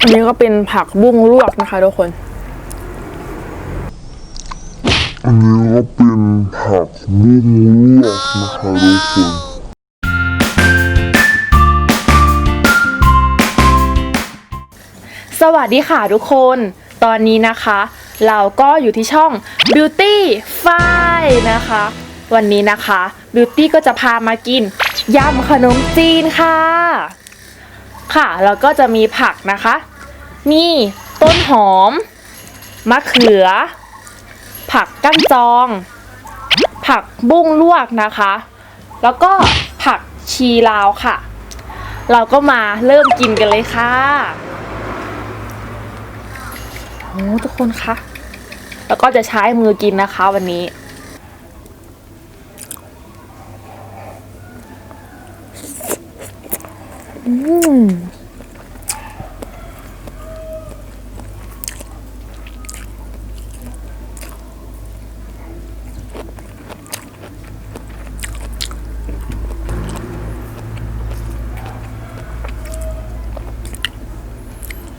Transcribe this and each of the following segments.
อันนี้ก็เป็นผักบุ้งลวกนะคะทุกคน อันนี้ก็เป็นผักบุ้งลวกนะคะทุกคน สวัสดีค่ะทุกคน ตอนนี้นะคะ เราก็อยู่ที่ช่อง Beauty f i นะคะ วันนี้นะคะ Beauty ก็จะพามากินยำขนมจีนค่ะ ค่ะ แล้วก็จะมีผักนะคะ มีต้นหอม มะเขือ ผักกั้นจอง ผักบุ้งลวกนะคะ แล้วก็ผักชีลาวค่ะ เราก็มาเริ่มกินกันเลยค่ะโอ้ทุกคนคะแล้วก็จะใช้มือกินนะคะวันนี้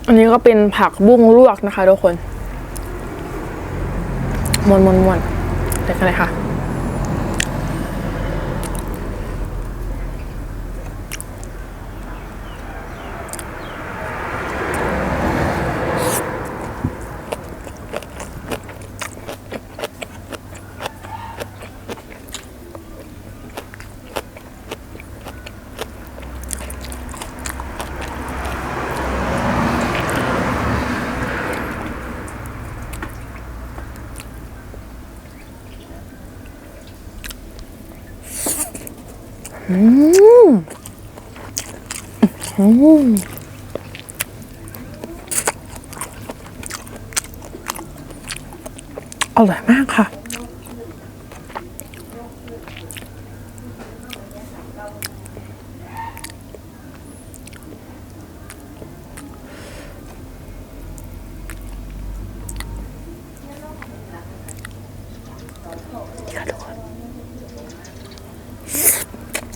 อันนี้ก็เป็นผักบุ้งลวกนะคะทุกคนมวนมวนมวนเดี๋ยวกันเลยค่ะ อร่อยมากค่ะค่ะทุกคน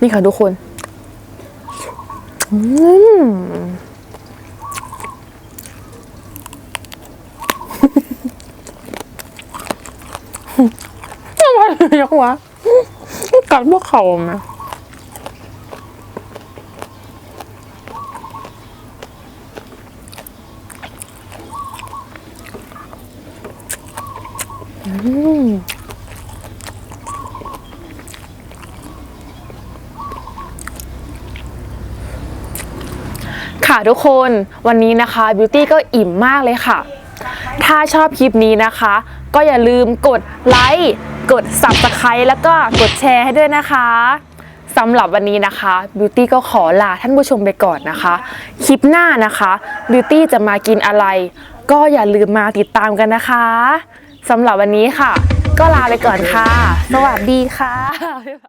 นี่ค่ะทุกคนอืมทำไมยังวะกัดพวกเขาไหมอืม ค่ะทุกคนวันนี้นะคะบิวตี้ก็อิ่มมากเลยค่ะ ถ้าชอบคลิปนี้นะคะ ก็อย่าลืมกดไลค์กด subscribe แล้วก็กดแชร์ให้ด้วยนะคะสำหรับวันนี้นะคะบิวตี้ก็ขอลาท่านผู้ชมไปก่อนนะคะ คลิปหน้านะคะบิวตี้จะมากินอะไร ก็อย่าลืมมาติดตามกันนะคะสำหรับวันนี้ค่ะ ก็ลาไปก่อนค่ะ สวัสดีค่ะ